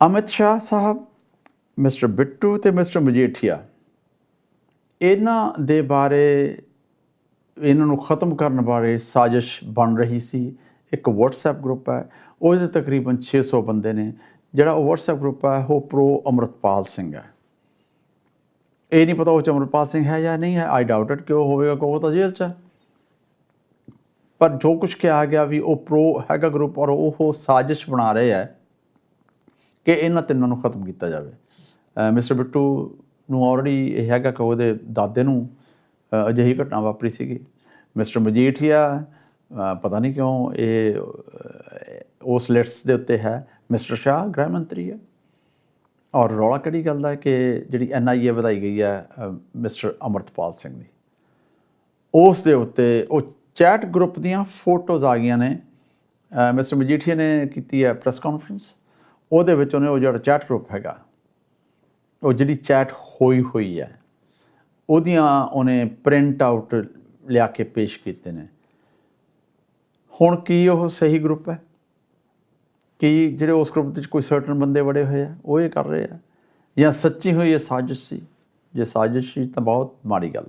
Amit Shah Sahib, mister Bittu ਤੇ mister Majithia. ਇਹਨਾਂ ਦੇ ਬਾਰੇ, ਇਹਨਾਂ ਨੂੰ ਖਤਮ ਕਰਨ ਬਾਰੇ ਸਾਜ਼ਿਸ਼ ਬਣ ਰਹੀ ਸੀ। ਇੱਕ WhatsApp ਗਰੁੱਪ ਹੈ, ਉਹਦੇ ਤਕਰੀਬਨ 600 ਬੰਦੇ ਨੇ। ਜਿਹੜਾ ਉਹ WhatsApp ਗਰੁੱਪ ਹੈ, ਉਹ ਪ੍ਰੋ ਅਮਰਤਪਾਲ ਸਿੰਘ ਹੈ। ਇਹ ਨਹੀਂ ਪਤਾ ਉਹ 'ਚ ਅਮਰਪਾਲ ਸਿੰਘ ਹੈ ਜਾਂ ਨਹੀਂ ਹੈ ਆਈ ਡਾਊਟ ਇਟ ਕਿ ਉਹ ਹੋਵੇਗਾ ਕਿ ਉਹ ਤਾਂ ਜੇਲ੍ਹ 'ਚ ਹੈ। ਪਰ ਜੋ ਕੁਝ ਕਿਹਾ ਗਿਆ ਵੀ ਉਹ ਪ੍ਰੋ ਹੈਗਾ ਗਰੁੱਪ ਔਰ ਉਹ ਸਾਜ਼ਿਸ਼ ਬਣਾ ਰਹੇ ਹੈ ਕਿ ਇਹਨਾਂ ਤਿੰਨਾਂ ਨੂੰ ਖਤਮ ਕੀਤਾ ਜਾਵੇ। ਮਿਸਟਰ ਬਿੱਟੂ ਨੂੰ ਆਲਰੇਡੀ ਇਹ ਹੈਗਾ ਕਿ ਉਹਦੇ ਦਾਦੇ ਨੂੰ ਅਜਿਹੀ ਘਟਨਾ ਵਾਪਰੀ ਸੀਗੀ। ਮਿਸਟਰ ਮਜੀਠੀਆ ਪਤਾ ਨਹੀਂ ਕਿਉਂ ਇਹ ਉਸ ਲਿਸਟ ਦੇ ਉੱਤੇ ਹੈ। ਮਿਸਟਰ ਸ਼ਾਹ ਗ੍ਰਹਿ ਮੰਤਰੀ ਹੈ। ਔਰ ਰੌਲਾ ਕਿਹੜੀ ਗੱਲ ਦਾ ਹੈ ਕਿ ਜਿਹੜੀ ਐਨਆਈਏ ਵਧਾਈ ਗਈ ਹੈ ਮਿਸਟਰ ਅਮਰਤਪਾਲ ਸਿੰਘ ਦੀ। ਉਸ ਦੇ ਉੱਤੇ ਉਹ ਚੈਟ ਗਰੁੱਪ ਦੀਆਂ ਫੋਟੋਜ਼ ਆ ਗਈਆਂ ਨੇ। ਮਿਸਟਰ ਮਜੀਠੀਆ ਨੇ ਕੀਤੀ ਹੈ ਪ੍ਰੈਸ ਕਾਨਫਰੰਸ ਉਹਦੇ ਵਿੱਚ ਉਹਨੇ ਉਹ ਜਿਹੜਾ ਚੈਟ ਗਰੁੱਪ ਹੈਗਾ, ਉਹ ਜਿਹੜੀ ਚੈਟ ਹੋਈ ਹੋਈ ਹੈ, ਉਹਦੀਆਂ ਉਹਨੇ ਪ੍ਰਿੰਟ ਆਊਟ ਲਿਆ ਕੇ ਪੇਸ਼ ਕੀਤੇ ਨੇ। ਹੁਣ ਕੀ ਉਹ ਸਹੀ ਗਰੁੱਪ ਹੈ? ਕਿ ਜਿਹੜੇ ਉਸ ਗਰੁੱਪ ਵਿੱਚ ਕੋਈ ਸਰਟਨ ਬੰਦੇ ਵੜੇ ਹੋਏ ਆ, ਉਹ ਇਹ ਕਰ ਰਹੇ ਆ? ਜਾਂ ਸੱਚੀ ਹੋਈ ਇਹ ਸਾਜ਼ਿਸ਼ ਸੀ? ਜੇ ਸਾਜ਼ਿਸ਼ ਸੀ ਤਾਂ ਬਹੁਤ ਮਾੜੀ ਗੱਲ ਆ।